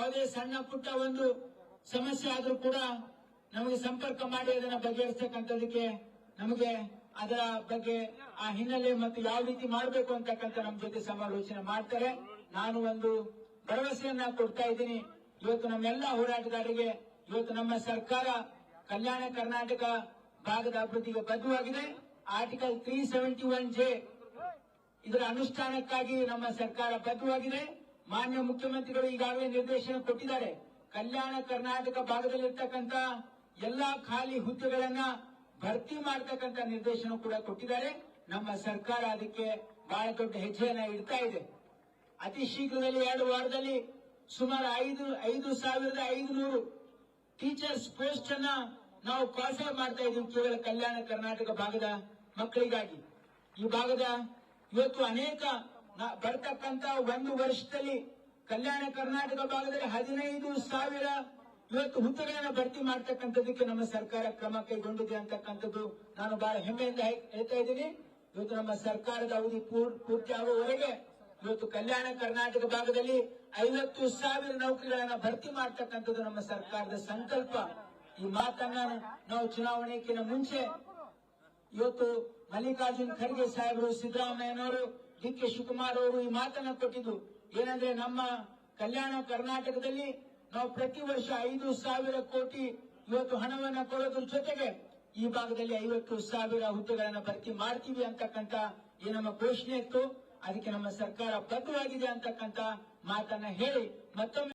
ಯಾವುದೇ ಸಣ್ಣ ಪುಟ್ಟ ಒಂದು ಸಮಸ್ಯೆ ಆದ್ರೂ ಕೂಡ ನಮಗೆ ಸಂಪರ್ಕ ಮಾಡಿ ಅದನ್ನ ಬಗೆಹರಿಸ್ತಕ್ಕಂಥದಕ್ಕೆ ನಮಗೆ ಅದರ ಬಗ್ಗೆ ಆ ಹಿನ್ನೆಲೆ ಮತ್ತು ಯಾವ ರೀತಿ ಮಾಡಬೇಕು ಅಂತಕ್ಕಂಥ ನಮ್ಮ ಜೊತೆ ಸಮಾಲೋಚನೆ ಮಾಡ್ತಾರೆ. ನಾನು ಒಂದು ಭರವಸೆಯನ್ನ ಕೊಡ್ತಾ ಇದ್ದೀನಿ. ಇವತ್ತು ನಮ್ಮೆಲ್ಲ ಹೋರಾಟಗಾರರಿಗೆ, ಇವತ್ತು ನಮ್ಮ ಸರ್ಕಾರ ಕಲ್ಯಾಣ ಕರ್ನಾಟಕ ಭಾಗದ ಅಭಿವೃದ್ಧಿಗೆ ಬದ್ಧವಾಗಿದೆ. Article three seventy one J ಇದರ ಅನುಷ್ಠಾನಕ್ಕಾಗಿ ನಮ್ಮ ಸರ್ಕಾರ ಬದ್ಧವಾಗಿದೆ. ಮಾನ್ಯ ಮುಖ್ಯಮಂತ್ರಿಗಳು ಈಗಾಗಲೇ ನಿರ್ದೇಶನ ಕೊಟ್ಟಿದ್ದಾರೆ. ಕಲ್ಯಾಣ ಕರ್ನಾಟಕ ಭಾಗದಲ್ಲಿರ್ತಕ್ಕಂಥ ಎಲ್ಲಾ ಖಾಲಿ ಹುದ್ದೆಗಳನ್ನ ಭರ್ತಿ ಮಾಡತಕ್ಕಂಥ ನಿರ್ದೇಶನ ಕೂಡ ಕೊಟ್ಟಿದ್ದಾರೆ. ನಮ್ಮ ಸರ್ಕಾರ ಅದಕ್ಕೆ ಬಹಳ ದೊಡ್ಡ ಹೆಜ್ಜೆಯನ್ನ ಇಡ್ತಾ ಇದೆ. ಅತಿ ಶೀಘ್ರದಲ್ಲಿ ಎರಡು ವಾರದಲ್ಲಿ ಸುಮಾರು ಐದು ಐದು ಸಾವಿರದ ಐದು ನೂರು ಟೀಚರ್ಸ್ ಪೋಸ್ಟ್ ಅನ್ನ ನಾವು ಕ್ವಾಲಿಫೈ ಮಾಡ್ತಾ ಇದ್ದೀವಿ ಕೇವಲ ಕಲ್ಯಾಣ ಕರ್ನಾಟಕ ಭಾಗದ ಮಕ್ಕಳಿಗಾಗಿ. ಈ ಭಾಗದ ಇವತ್ತು ಅನೇಕ ಬರ್ತಕ್ಕಂತ ಒಂದು ವರ್ಷದಲ್ಲಿ ಕಲ್ಯಾಣ ಕರ್ನಾಟಕ ಭಾಗದಲ್ಲಿ ಹದಿನೈದು ಸಾವಿರ ಇವತ್ತು ಹುದ್ದೆಗಳನ್ನ ಭರ್ತಿ ಮಾಡ್ತಕ್ಕಂಥದಕ್ಕೆ ನಮ್ಮ ಸರ್ಕಾರ ಕ್ರಮ ಕೈಗೊಂಡಿದೆ ಅಂತಕ್ಕಂಥದ್ದು ನಾನು ಬಹಳ ಹೆಮ್ಮೆಯಿಂದ ಹೇಳ್ತಾ ಇದ್ದೀನಿ. ಇವತ್ತು ನಮ್ಮ ಸರ್ಕಾರದ ಅವಧಿ ಪೂರ್- ಪೂರ್ತಿ ಆಗುವವರೆಗೆ ಇವತ್ತು ಕಲ್ಯಾಣ ಕರ್ನಾಟಕ ಭಾಗದಲ್ಲಿ ಐವತ್ತು ಸಾವಿರ ನೌಕರಿಗಳನ್ನ ಭರ್ತಿ ಮಾಡ್ತಕ್ಕಂಥದ್ದು ನಮ್ಮ ಸರ್ಕಾರದ ಸಂಕಲ್ಪ. ಈ ಮಾತನ್ನ ನಾವು ಚುನಾವಣೆಗಿನ ಮುಂಚೆ ಇವತ್ತು ಮಲ್ಲಿಕಾರ್ಜುನ್ ಖರ್ಗೆ ಸಾಹೇಬರು ಸಿದ್ದರಾಮಯ್ಯನವರು ಡಿ ಕೆ. ಶಿವಕುಮಾರ್ ಅವರು ಈ ಮಾತನ್ನ ಕೊಟ್ಟಿದ್ದು ಏನಂದ್ರೆ ನಮ್ಮ ಕಲ್ಯಾಣ ಕರ್ನಾಟಕದಲ್ಲಿ ನಾವು ಪ್ರತಿ ವರ್ಷ ಐದು ಸಾವಿರ ಕೋಟಿ ಇವತ್ತು ಹಣವನ್ನ ಕೊಡೋದ್ರ ಜೊತೆಗೆ ಈ ಭಾಗದಲ್ಲಿ ಐವತ್ತು ಸಾವಿರ ಹುದ್ದೆಗಳನ್ನ ಭರ್ತಿ ಮಾಡ್ತೀವಿ ಅಂತಕ್ಕಂತ ಈ ನಮ್ಮ ಘೋಷಣೆ ಇತ್ತು. ಅದಕ್ಕೆ ನಮ್ಮ ಸರ್ಕಾರ ಬದ್ಧವಾಗಿದೆ ಅಂತಕ್ಕಂತ ಮಾತನ್ನ ಹೇಳಿ ಮತ್ತೊಮ್ಮೆ